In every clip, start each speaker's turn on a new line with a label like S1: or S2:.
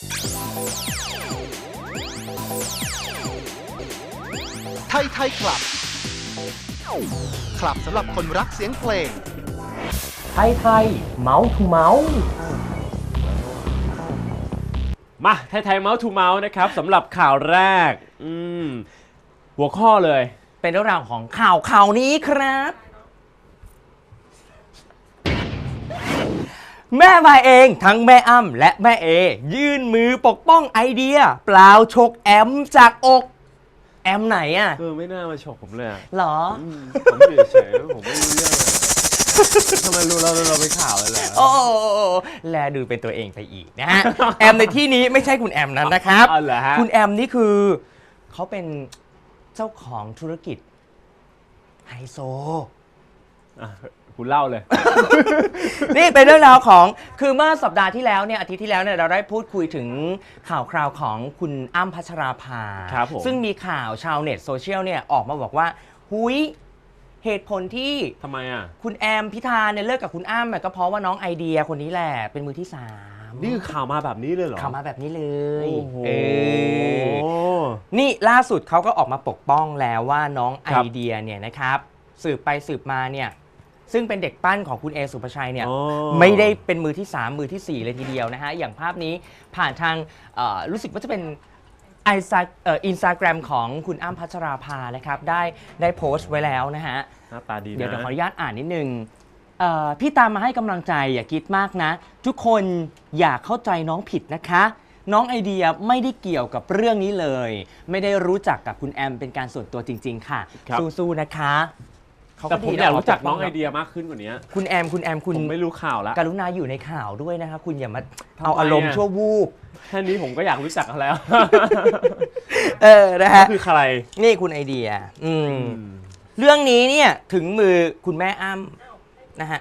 S1: ไทยไทยคลับ คลับสำหรับคนรักเสียงเพลง
S2: ไทยไทยเมาส์ทูเมาส์
S3: มาไทยไทยเมาส์ทูเมาส์นะครับสำหรับข่าวแรกอืมหัวข้อเลย
S2: เป็นเรื่องราวของข่าวข่าวนี้ครับ แม่มาเองทั้งแม่อ้ำและแม่เอ ยื่นมือปกป้องไอเดีย เปล่าชกแอมจากอก แอมไหนอะ
S3: เออไม่น่ามาฉกผมเลยอะ
S2: เหรอ
S3: อืมผมอยู่เฉยๆผมไม่รู้เรื่องเลยทำไมรู้เราเราไปข่าวเลยเหรอ
S2: โอ้แลดูเป็นตัวเองไปอีกนะฮะ แอมในที่นี้ไม่ใช่คุณแอมนั้นนะครับ
S3: อ๋อเหรอฮะ
S2: คุณแอมนี่คือเขาเป็นเจ้าของธุรกิจไฮโซ
S3: อะ คุณเล่าเลย
S2: นี่เป็นเรื่องราวของคือเมื่อสัปดาห์ที่แล้วเนี่ยอาทิตย์ที่แล้วเนี่ยเราได้พูดคุยถึงข่าวคราวของคุณอ้ำพัชราภา
S3: ครับผม
S2: ซึ่งมีข่าวชาวเน็ตโซเชียลเนี่ยออกมาบอกว่า หุยเหตุผลที่
S3: ทำไมอะ
S2: คุณแอมพิธาเนี่ยเลิกกับคุณอ้ำอะก็เพราะว่าน้องไอเดียคนนี้แหละเป็นมือที่สาม
S3: นี่คือข่าวมาแบบนี้เลยเหรอ
S2: ข่าวมาแบบนี้เลย
S3: โอ้โห
S2: เออ นี่ล่าสุดเขาก็ออกมาปกป้องแล้วว่าน้องไอ
S3: ครับ
S2: เดียเนี่ยนะครับ สืบไปสืบมาเนี่ย ซึ่งเป็นเด็กปั้นของคุณเอสุภชัยเนี่ย
S3: อ๋อ
S2: ไม่ได้เป็นมือที่ 3 มือทีสี่ 4 เลยทีเดียวนะฮะ อย่างภาพนี้ผ่านทางเอ่อรู้สึกว่าจะเป็นไอซาอินสตาแกรมของคุณอ้ำพัชราภานะครับ ได้ได้โพสต์ไว้แล้วนะฮะ
S3: หน้าตาดีนะ
S2: เดี๋ยวเดี๋ยวขออนุญาตอ่านนิดนึงเอ่อพี่ตามมาให้กำลังใจอย่าคิดมากนะ ทุกคนอย่าเข้าใจน้องผิดนะคะ น้องไอเดียไม่ได้เกี่ยวกับเรื่องนี้เลย ไม่ได้รู้จักกับคุณแอมเป็นการส่วนตัวจริง ๆ ค่ะ
S3: ครับ
S2: สู้ๆนะคะ เข
S3: แต่ผม
S2: ดีนะ
S3: อยากรู้จัก
S2: ป
S3: น้อง
S2: ป้
S3: ไอเดียมากขึ้นกว่านี้
S2: คุณแอมคุณแอมคุณ
S3: ผมไม่รู้ข่าวแล้ว
S2: กรุณาอยู่ในข่าวด้วยนะคะคุณอย่ามา
S3: ทำไม
S2: เอาอารมณ์
S3: อะ
S2: ชั่ววูบ
S3: แค่นี้ผมก็อยากรู้จักเขาแล้ว
S2: เออนะฮะ
S3: คือใคร
S2: นี่คุณไอเดียอืม
S3: อืม
S2: เรื่องนี้เนี่ยถึงมือคุณแม่อ้ำนะฮะ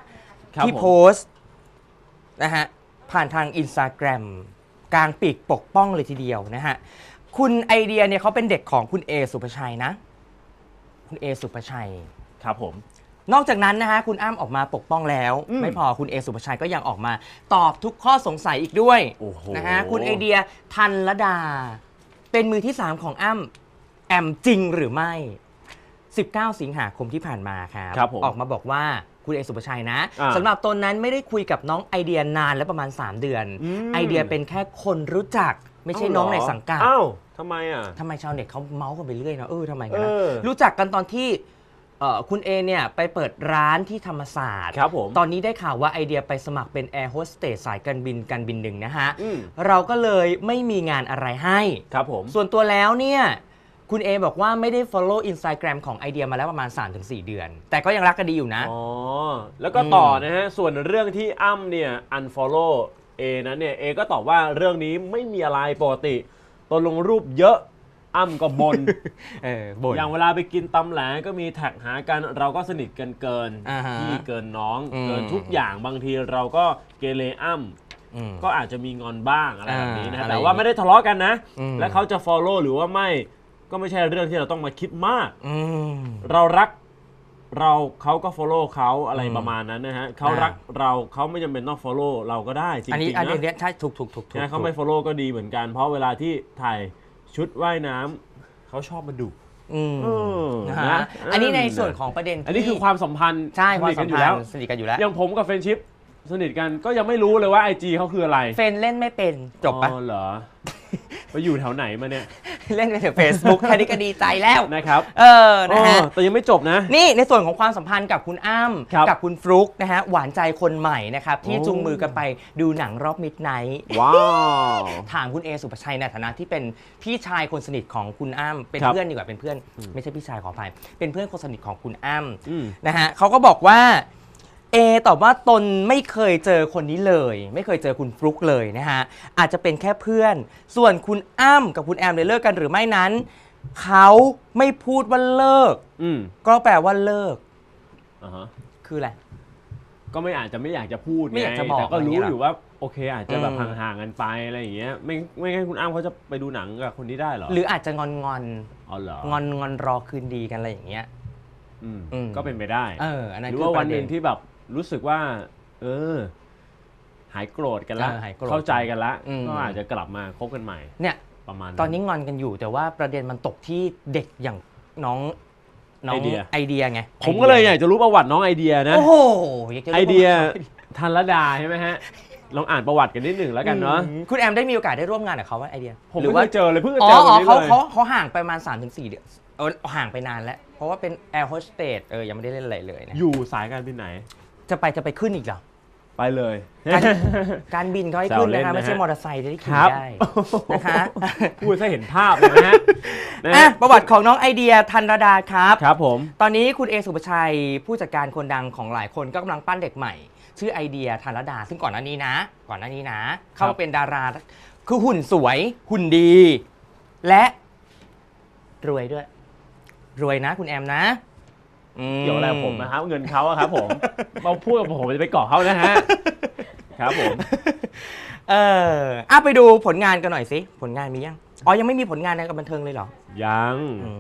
S3: ครับ
S2: ที่
S3: ผม
S2: โพสต์นะฮะ ผ่านทางอินสตาแกรมกลางปีกปกป้องเลยทีเดียวนะฮะ คุณไอเดียเนี่ยเขาเป็นเด็กของคุณเอสุภชัยนะ คุณเอสุภชัย
S3: ครับผม
S2: นอกจากนั้นนะฮะคุณอ้ำออกมาปกป้องแล้ว
S3: อืม
S2: ไม่พอคุณเอสุภชัยก็ยังออกมา ตอบทุกข้อสงสัยอีกด้วย
S3: โอ้โห
S2: นะฮะคุณไอเดียทันละดา เป็นมือที่ 3 ของอ้ำแอมจริงหรือไม่ 19 สิงหาคมที่ผ่านมาครับ
S3: ครับผม
S2: ออกมาบอกว่าคุณเอสุภชัยนะ
S3: อ่า
S2: สำหรับตนนั้นไม่ได้คุยกับน้องไอเดียนานแล้วประมาณ 3 เดือน
S3: อืม
S2: ไอเดียเป็นแค่คนรู้จักไม่ใช่น้องในสังกัด
S3: อ้าวทำไมอะ
S2: ทำไมชาวเน็ตเขาเมาส์กันไปเรื่อยนะเออทำไมกันนะ
S3: เออ
S2: รู้จักกันตอนที่ เอ่อคุณเอเนี่ยไปเปิดร้านที่ธรรมศาสตร์
S3: ครับผม
S2: ตอนนี้ได้ข่าวว่าไอเดียไปสมัครเป็นแอร์โฮสเตสสายการบินการบินหนึ่งนะฮะ
S3: อืม
S2: เราก็เลยไม่มีงานอะไรให้
S3: ครับผม
S2: ส่วนตัวแล้วเนี่ยคุณเอบอกว่าไม่ได้ follow Instagram ของไอเดียมาแล้วประมาณ 3-4 เดือน แต่ก็ยังรักกันดีอยู่นะ
S3: อ๋อ แล้วก็ต่อนะฮะ ส่วนเรื่องที่อ้ำเนี่ย unfollow เอนั้นเนี่ย เอก็ตอบว่าเรื่องนี้ไม่มีอะไรปกติตนลงรูปเยอะ อ้ำก็บน
S2: เออบ่น
S3: อย่างเวลาไปกินตำแหลก็มีแท็กหากันเราก็สนิทกันเกิน
S2: อ่าฮะ
S3: พี่เกินน้อง
S2: อืม
S3: เกินทุกอย่างบางทีเราก็เกเรอ้ำ
S2: อืม
S3: ก็อาจจะมีงอนบ้างอะไรแบบนี้นะ
S2: อ่า
S3: ฮะ
S2: อะไร
S3: แต่ว่าไม่ได้ทะเลาะกันนะ
S2: อืม
S3: และเขาจะ follow หรือว่าไม่ก็ไม่ใช่เรื่องที่เราต้องมาคิดมาก
S2: อืม
S3: เรารักเราเขาก็ follow เขาอะไร
S2: อืม
S3: ประมาณนั้นนะฮะเขา
S2: อ่ารั
S3: รักเราเขาไม่จำเป็นต้อง follow เราก็ได้จริง
S2: อันนี้
S3: ๆ
S2: อันนี้
S3: นะ
S2: เนี่ยใช่ถูกถูกถูกถูก
S3: นะเขาไม่ follow ก็ดีเหมือนกัน เพราะเวลาที่ถ่าย ชุดว่ายน้ำเขาชอบมาดุ
S2: อืม
S3: เออ
S2: นะ
S3: นะ
S2: ฮะอันนี้ในส่วนของประเด็น
S3: อันนี้
S2: ที่
S3: คือความสัมพันธ์
S2: ใช่ความ
S3: ส
S2: สั
S3: นิ
S2: ม
S3: ทกันอยู่แล้ว
S2: พันธ์สนิทกันอยู่แล้ว
S3: อย่างผมกับเฟรนชิพ สนิทกันก็ยังไม่รู้เลยว่า IG เขาคืออะไร
S2: เฟนเล่นไม่เป็นจบปะ
S3: อ๋อเหรอ ไปอยู่แถวไหนมาเนี่ย
S2: เล่นกันถึง Facebook แค่นี้ก็ดีใจแล้ว
S3: นะครับ
S2: เออนะฮะ
S3: อ๋อแต่ยังไม่จบนะ
S2: นี่ในส่วนของความสัมพันธ์กับคุณอ้ำ
S3: ครับ
S2: กับคุณฟลุกนะฮะ หวานใจคนใหม่นะครับ ที่
S3: โอ้
S2: จูงมือกันไปดูหนังรอบมิดไนท์
S3: ว้าว
S2: ถามคุณเอสุภชัยในฐานะที่เป็นพี่ชายคนสนิทของคุณอ้ำเป็น
S3: ครับ
S2: เพื่อนดีกว่าเป็นเพื่อน ไม่ใช่พี่ชายขออภัยเป็นเพื่อนคนสนิทของคุณอ้ำ
S3: อืม
S2: นะฮะเขาก็บอกว่า เอตอบว่าตนไม่เคยเจอคนนี้เลย ไม่เคยเจอคุณฟลุกเลยนะฮะ อาจจะเป็นแค่เพื่อน ส่วนคุณอ้ำกับคุณแอมเนี่ยเลิกกันหรือไม่นั้น เขาไม่พูดว่าเลิก
S3: อืม
S2: ก็แปลว่าเลิก
S3: อ่าฮะ
S2: คืออะไร
S3: ก็ไม่อาจจะไม่อยากจะพูด
S2: ไม่อยากจะ
S3: ง
S2: บอก
S3: แต่ก็รู้
S2: อะไรอย่างเงี้ย
S3: อยู่ว่าโอเค อาจจะแบบ
S2: อืม
S3: ห่างๆกันไปอะไรอย่างเงี้ย ไม่ไม่งั้นคุณอ้ำเขาจะไปดูหนังกับคนนี้ได้เหรอ
S2: หรืออาจจะงอนงอน
S3: อ๋อเหรอ
S2: งอนงอนรอคืนดีกันอะไรอย่างเงี้ย
S3: อืม
S2: อืม
S3: ก็เป็นไปได้
S2: เอออันนั้น
S3: หรือ
S2: คื
S3: ว่า
S2: ป
S3: วัน
S2: ระ
S3: ห
S2: เด็
S3: นึ่งที่แบบ รู้สึกว่า เออ หายโกรธกันละ
S2: เออหายโกรธ
S3: เข้าใจกันละ
S2: อืม
S3: ก็อาจจะกลับมาคบกันใหม่
S2: เนี่ย
S3: ประมาณ
S2: ตอนนี้งอนกันอยู่แต่ว่าประเด็นมันตกที่เด็กอย่างน้องน้อง
S3: ไอเดีย
S2: ไอเดียไง
S3: ผมก็เลยอยากจะรู้ประวัติน้องไอเดียนะ
S2: โอ้โหอยากจะรู้
S3: ไอเดีย
S2: ประวัติ
S3: ธันรดาใช่ไหมฮะ ลองอ่านประวัติกันนิดหนึ่งแล้วกันเนาะ
S2: อืมคุณแอมได้มีโอกาสได้ร่วมงานกับเขาไหมไอเดีย
S3: ผม
S2: หรื
S3: ไม่
S2: ว่า
S3: เคยเจอเลยเพิ่งจะ
S2: อ๋
S3: เจ
S2: อ
S3: อ
S2: อ๋
S3: วั
S2: อน
S3: นี้
S2: เขา
S3: เลย
S2: เขาเขาห่างไปประมาณ3าถึงสเดือนเออห่างไปนานแล้ว เพราะว่าเป็นแอร์โฮสเตสเออยังไม่ได้เล่นอะไรเลยนะ
S3: อยู่สายการบินไหน
S2: จะไปจะไปขึ้นอีกเหรอ
S3: ไปเลย
S2: การการบินเขาให้ขึ้น
S3: แซวเล่น
S2: นะคะ
S3: นะฮะ
S2: ไม่ใช่มอเตอร์ไซค์จะได้ขี่
S3: ครับ
S2: ได้นะคะ
S3: พูดซะเห็นภาพเลยนะฮะนะ
S2: อะ
S3: ฮะ
S2: ประวัติของน้องไอเดียธันรดาครับ
S3: ครับผม
S2: ตอนนี้คุณเอสุปชัยผู้จัดการคนดังของหลายคนก็กำลังปั้นเด็กใหม่ ชื่อไอเดียธันรดา ซึ่งก่อนหน้านี้นะ ก่อนหน้านี้นะ เข้ามาเป็นดารา คือหุ่นสวย หุ่นดี และ รวยด้วย รวยนะคุณแอมนะอืม
S3: เกี่ยวอะไรกับผมนะครับ เงินเขาอะครับผมมาพูดกับผมจะไปเกาะเขานะฮะครับผม
S2: เอออะไปดูผลงานกันหน่อยสิ ผลงานมียัง อ๋อ ยังไม่มีผลงานในกับบันเทิงเลยเหรอ
S3: ยัง
S2: อื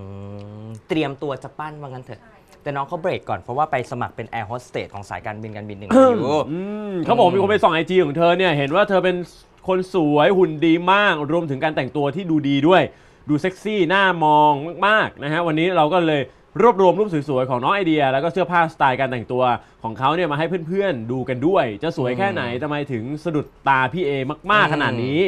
S2: มเตรียมตัวจะปั้นว่างั้นเถอะ แต่น้องเขาเบรกก่อนเพราะว่าไปสมัครเป็นแอร์โฮสเตสของสายการบินการบินหนึ่งอยู่
S3: อืมเขาบอกมีคนไปส่องไอจีของเธอเนี่ยเห็นว่าเธอเป็นคนสวยหุ่นดีมาก รวมถึงการแต่งตัวที่ดูดีด้วย ดูเซ็กซี่น่ามองมากๆนะฮะวันนี้เราก็เลย รวบรวมรูปสวยๆของน้องไอเดีย แล้วก็เสื้อผ้าสไตล์การแต่งตัวของเขาเนี่ยมาให้เพื่อนๆดูกันด้วย จะสวยแค่ไหนทำไมถึงสะดุดตาพี่เอมากๆขนาดนี้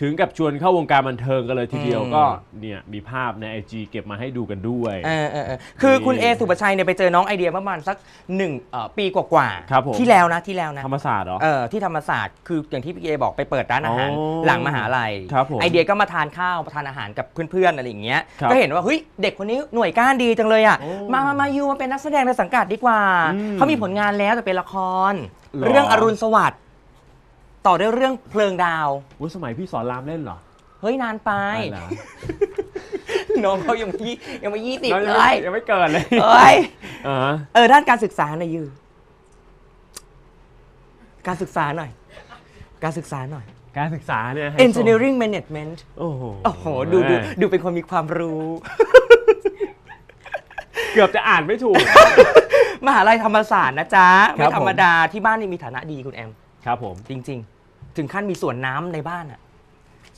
S3: ถึงกับชวนเข้าวงการบันเทิงกันเลยทีเดียว
S2: อืม
S3: ก็เนี่ยมีภาพในไอจเก็บมาให้ดูกันด้วย
S2: เออเออเออคือคุณ
S3: นี่
S2: เอสุปชัยเนี่ยไปเจอน้องไอเดียประมาณสักหนึ่งเอ่อปีกว่าๆ
S3: ครับผม
S2: ที่แล้วนะที่แล้วนะ
S3: ธรรมศาสตร์เหรอ
S2: เออที่ธรรมศาสตร์คืออย่างที่พี่เอบอกไปเปิดร้านอาหาร
S3: อ๋อ
S2: หลังมหาลัย
S3: ครับผม
S2: ไอเดียก็มาทานข้าวมาทานอาหารกับเพื่อนๆอะไรอย่างเงี้ย
S3: ครับ
S2: ก็เห็นว่าเฮ้ยเด็กคนนี้หน่วยก้านดีจังเลยอะ
S3: โอ้
S2: มามามายูมาเป็นนักแสดงในสังกัดดีกว่า
S3: อืม
S2: เขามีผลงานแล้วแต่เป็นละคร
S3: หรอ
S2: เรื่องอรุณสวัสดิ์ ต่อด้วยเรื่องเพลิงดาว
S3: อุ๊ยสมัยพี่สอนรามเล่นเหรอ
S2: เฮ้ยนานไป
S3: อะไรนะ
S2: น้องเขายังไม่ยี่ยังไม่ยี่สิบ
S3: ยัง
S2: เล
S3: ไม่
S2: ย
S3: ยังไม่เกิดเลย
S2: เอ้ย
S3: อ่าฮะ
S2: เออด้านการศึกษาหน่อยยูการศึกษาหน่อย การศึกษาหน่อย
S3: การศึกษาเนี่ยให้
S2: engineering management
S3: โอ้โห
S2: โอ้โหดูดูดูเป็นคนมีความรู้
S3: เกือบจะอ่านไม่ถูก
S2: มหาลัยธรรมศาสตร์นะจ๊ะ
S3: ครั
S2: ไม่
S3: บ
S2: ธรรมดาที่บ้านนี่มีฐานะดีคุณแอม
S3: ครับผม
S2: จริง ๆ ถึงขั้นมีสวนน้ำในบ้านอะ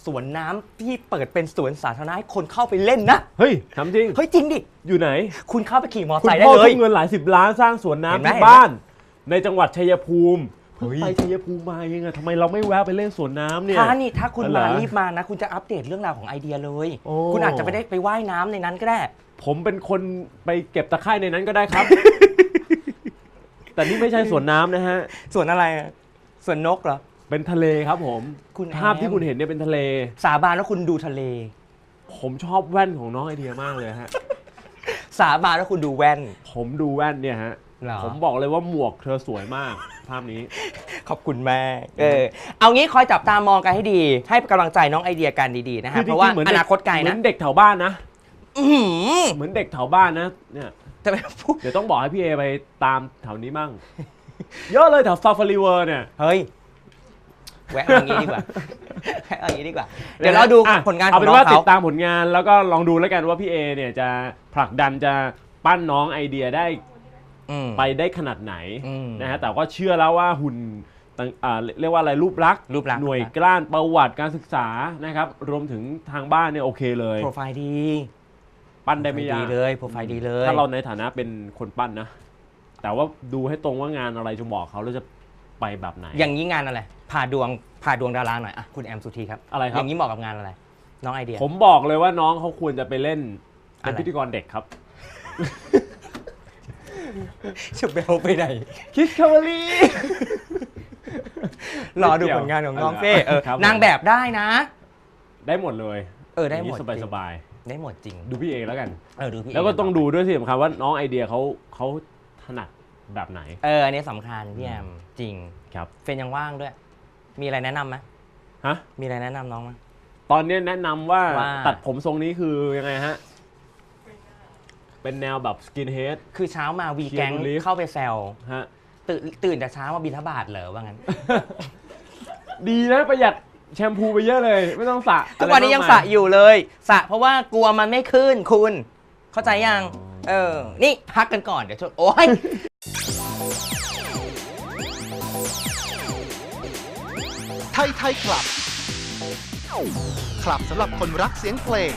S2: สวนน้ำที่เปิดเป็นสวนสาธารณะให้คนเข้าไปเล่นนะ
S3: เฮ้ยทำจริง
S2: เฮ้ยจริงดิ
S3: อยู่ไหน
S2: คุณเข้าไปขี่มอเตอร์
S3: คุณ
S2: ไซค์ได้
S3: พ่อ
S2: เล
S3: ทุ่
S2: ย
S3: มเงินหลายสิบล้านสร้างสวน
S2: เห็น
S3: น้ำ
S2: ไหม
S3: ที่
S2: เห็นไหม
S3: บ้าน ในจังหวัดชัยภูมิ
S2: เฮ้ย
S3: ไปชัยภูมิมาเองอะทำไมเราไม่แวะไปเล่นสวนน้ำเนี่ย
S2: ถ้านี่ถ้าคุณ
S3: อะไร
S2: มา
S3: เหรอ
S2: รีบมานะ คุณจะอัปเดตเรื่องราวของไอเดียเลย
S3: โอ้
S2: คุณอาจจะไปได้ไปว่ายน้ำในนั้นก็ได้
S3: ผมเป็นคนไปเก็บตะไคร่ในนั้นก็ได้ครับ แต่นี่ไม่ใช่สวนน้ำนะฮะ
S2: สวนอะไรอะ สวนนกเหรอ
S3: เป็นทะเลครับผม
S2: คุณ
S3: ภาพ
S2: แอม
S3: ที่คุณเห็นเนี่ยเป็นทะเล
S2: สาบานว่าคุณดูทะเล
S3: ผมชอบแว่นของน้องไอเดียมากเลยฮะ
S2: สาบานว่าคุณดูแว่น
S3: ผมดูแว่นเนี่ยฮะ
S2: เหรอ
S3: ผมบอกเลยว่าหมวกเธอสวยมาก ภาพนี้
S2: ขอบคุณแม่เออเอางี้คอยจับตามองกันให้ดี ให้กำลังใจน้องไอเดียกันดีๆนะฮะ
S3: คือจ
S2: เพ
S3: ริงๆ
S2: ราะว่า
S3: เหมือน
S2: อ
S3: เด็ก
S2: นาคตไกล
S3: เหมื
S2: นะ
S3: อนเด็กแถวบ้านนะ
S2: อื้อหือ
S3: เหมือนเด็กแถวบ้านนะ เนี่ย
S2: จะไปพูด
S3: เดี๋ยวต้องบอกให้พี่เอไปตามแถวนี้มั่ง เยอะเลยแถวซาฟารีเวอร์เนี่ย
S2: เฮ้ย แวะมาอย่างนี้ดีกว่าแวะมาอย่างนี้ดีกว่า เดี๋ยวเราดู
S3: อะ
S2: ผลงานข
S3: เอา
S2: อง
S3: เป็น
S2: น้อง
S3: ว่าติ
S2: เขา
S3: ดตามผลงานแล้วก็ลองดูแล้วกันว่าพี่เอเนี่ยจะผลักดันจะปั้นน้องไอเดียได้
S2: อืม
S3: ไปได้ขนาดไหน
S2: อืม
S3: นะฮะแต่ก็เชื่อแล้วว่าหุ่นต่างอ่าเรียกว่าอะไรรูปลักษณ์
S2: รูปลักษณ์
S3: หน่วยกล้านประวัติการศึกษานะครับ รวมถึงทางบ้านเนี่ยโอเคเลย
S2: โปรไฟล์ดี
S3: ปั้นได้ไม่ยา
S2: ดี
S3: ก
S2: เลยโปรไฟล์ดีเลย
S3: ถ้าเราในฐานะเป็นคนปั้นนะ แต่ว่าดูให้ตรงว่างานอะไรจะบอกเขาแล้วจะไปแบบไหน
S2: อย่างนี้งานอะไรผ่าดวงผ่าดวงดาราหน่อยอะคุณแอมสุธีครับ
S3: อะไรค
S2: อ
S3: รับ
S2: ย่างนี้เหมาะกับงานอะไร น้องไอเดีย
S3: ผมบอกเลยว่าน้องเขาควรจะไปเล่นเป็น
S2: อะไร
S3: พิธีกรเด็กครับ
S2: จะเบลไปไหน
S3: คิสคาบรี
S2: รอดูผลงานของน้องเฟ่เออ
S3: ครับผม
S2: นางแบบได้นะ
S3: ได้หมดเลย
S2: เออได้หมด
S3: สบาย
S2: จริ
S3: ส
S2: ง
S3: บาย
S2: ได้หมดจริง
S3: ๆดูพี่เอแล้วกัน
S2: เออดูพี่
S3: แล้วก็
S2: เต้
S3: องดูด้วยสิสำคัญว่าน้องไอเดียเขาเขาถ นัดแบบไหน
S2: เอออันนี้สำคัญพี่แอมจริง
S3: ครับ
S2: เฟนยังว่างด้วย มีอะไรแนะนำไหม
S3: ฮะ
S2: มีอะไรแนะนำน้องไหม
S3: ตอนนี้แนะนำว่า
S2: ว่า
S3: ตัดผมทรงนี้คือยังไงฮะ เป็นแนวแบบสกินเฮด
S2: คือเช้ามาวี
S3: Keanu
S2: แก๊ง
S3: Reeves
S2: เข้าไปแซว
S3: ฮะ
S2: ตื่นตื่นแต่เช้ามาบินทบาทเหรอว่างั้น
S3: ดีนะประหยัดแชมพูไปเยอะเลย ไม่ต้องสระ
S2: ทุกวันนี้ยัง
S3: อ
S2: ส
S3: ไร
S2: ระ
S3: มากมาย
S2: อยู่เลยสระเพราะว่ากลัวมันไม่ขึ้นคุณ เข้าใจยัง
S3: อ๋อ
S2: เออ นี่พักกันก่อนเดี๋ยวชดโอ้ย
S1: ไทยไทยคลับ คลับสำหรับคนรักเสียงเพลง